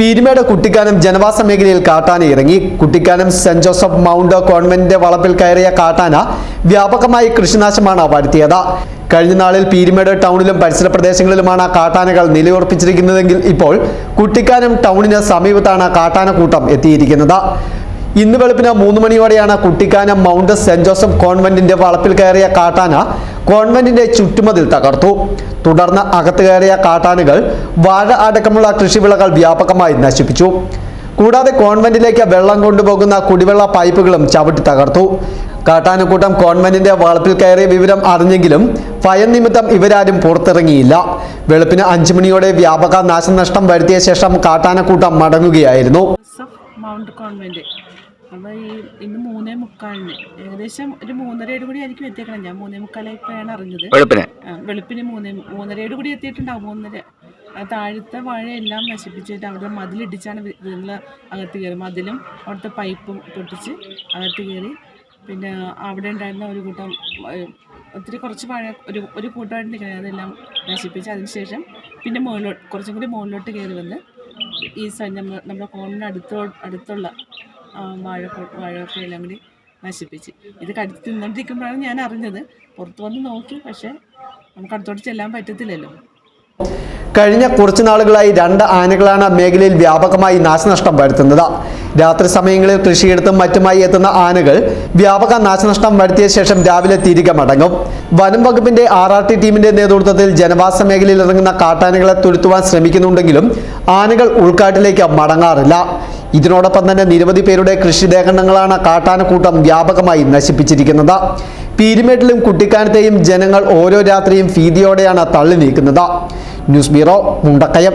പീരുമേട് കുട്ടിക്കാനം ജനവാസ മേഖലയിൽ കാട്ടാന ഇറങ്ങി. കുട്ടിക്കാനം സെന്റ് ജോസഫ് മൗണ്ട് കോൺവെന്റിന്റെ വളപ്പിൽ കയറിയ കാട്ടാന വ്യാപകമായി കൃഷിനാശമാണ് വരുത്തിയത്. കഴിഞ്ഞ നാളിൽ പീരുമേട് ടൗണിലും പരിസര പ്രദേശങ്ങളിലുമാണ് കാട്ടാനകൾ നിലയുറപ്പിച്ചിരിക്കുന്നതെങ്കിൽ ഇപ്പോൾ കുട്ടിക്കാനം ടൗണിന് സമീപത്താണ് കാട്ടാനക്കൂട്ടം എത്തിയിരിക്കുന്നത്. ഇന്ന് വെളുപ്പിന് മൂന്ന് മണിയോടെയാണ് കുട്ടിക്കാനം മൗണ്ട് സെന്റ് ജോസഫ് കോൺവെന്റിന്റെ വളപ്പിൽ കയറിയ കാട്ടാന കോൺവെന്റിന്റെ ചുറ്റുമതിൽ തകർത്തു. തുടർന്ന് അകത്ത് കയറിയ കാട്ടാനകൾ വാഴ അടക്കമുള്ള കൃഷിവിളകൾ വ്യാപകമായി നശിപ്പിച്ചു. കൂടാതെ കോൺവെന്റിലേക്ക് വെള്ളം കൊണ്ടുപോകുന്ന കുടിവെള്ള പൈപ്പുകളും ചവിട്ടി തകർത്തു. കാട്ടാനക്കൂട്ടം കോൺവെന്റിന്റെ വളപ്പിൽ കയറിയ വിവരം അറിഞ്ഞെങ്കിലും ഭയം നിമിത്തം ഇവരാരും പുറത്തിറങ്ങിയില്ല. വെളുപ്പിന് അഞ്ചു മണിയോടെ വ്യാപക നാശനഷ്ടം വരുത്തിയ ശേഷം കാട്ടാനക്കൂട്ടം മടങ്ങുകയായിരുന്നു. Mount convent. അപ്പോൾ ഈ ഇന്ന് മൂന്നേ മുക്കാലിന്. ഏകദേശം ഒരു മൂന്നരയോട് കൂടി ആയിരിക്കും എത്തിയേക്കണം ഞാൻ മൂന്നേ മുക്കാലായിപ്പോഴാണ് അറിഞ്ഞത്. വെളുപ്പിന്. വെളുപ്പിന് മൂന്നേ മൂന്നരയോട് കൂടി എത്തിയിട്ടുണ്ടാവും മൂന്നര. ആ താഴത്തെ വാഴയെല്ലാം നശിപ്പിച്ചിട്ട് അവിടെ മതിലിടിച്ചാണ് നിങ്ങൾ അകത്ത് കയറി. മതിലും അവിടുത്തെ പൈപ്പും പൊട്ടിച്ച് അകത്ത് കയറി. പിന്നെ അവിടെ ഉണ്ടായിരുന്ന ഒരു കൂട്ടം ഒത്തിരി കുറച്ച് വാഴ ഒരു ഒരു കൂട്ടമായിട്ട് നിൽക്കുന്നത്. അതെല്ലാം നശിപ്പിച്ച് അതിനുശേഷം പിന്നെ മുകളിലോട്ട് കുറച്ചും കൂടി മുകളിലോട്ട് കയറി വന്ന് ഈ സൈഡ് നമ്മൾ നമ്മുടെ കോണിന് അടുത്തോ അടുത്തുള്ള വാഴ വാഴയൊക്കെ എല്ലാം കൂടി നശിപ്പിച്ച്. ഇത് കടിച്ച് തിന്നോണ്ടിരിക്കുമ്പോഴാണ് ഞാൻ അറിഞ്ഞത്. പുറത്ത് വന്ന് നോക്കി പക്ഷേ നമുക്ക് അടുത്തോട്ട് ചെല്ലാൻ പറ്റത്തില്ലല്ലോ. കഴിഞ്ഞ കുറച്ചു നാളുകളായി രണ്ട് ആനകളാണ് മേഖലയിൽ വ്യാപകമായി നാശനഷ്ടം വരുത്തുന്നത്. രാത്രി സമയങ്ങളിൽ കൃഷിയിടത്തും മറ്റുമായി എത്തുന്ന ആനകൾ വ്യാപക നാശനഷ്ടം വരുത്തിയ ശേഷം രാവിലെ തിരികെ മടങ്ങും. വനം വകുപ്പിന്റെ ആർ ആർ ടി ടീമിന്റെ നേതൃത്വത്തിൽ ജനവാസ മേഖലയിൽ ഇറങ്ങുന്ന കാട്ടാനകളെ തുരുത്തുവാൻ ശ്രമിക്കുന്നുണ്ടെങ്കിലും ആനകൾ ഉൾക്കാട്ടിലേക്ക് മടങ്ങാറില്ല. ഇതിനോടൊപ്പം തന്നെ നിരവധി പേരുടെ കൃഷിദേഹങ്ങളാണ് കാട്ടാനക്കൂട്ടം വ്യാപകമായി നശിപ്പിച്ചിരിക്കുന്നത്. പീരുമേട്ടിലും കുട്ടിക്കാനത്തെയും ജനങ്ങൾ ഓരോ രാത്രിയും ഭീതിയോടെയാണ് തള്ളി നീക്കുന്നത്. Newsbiro, Mumdakayap,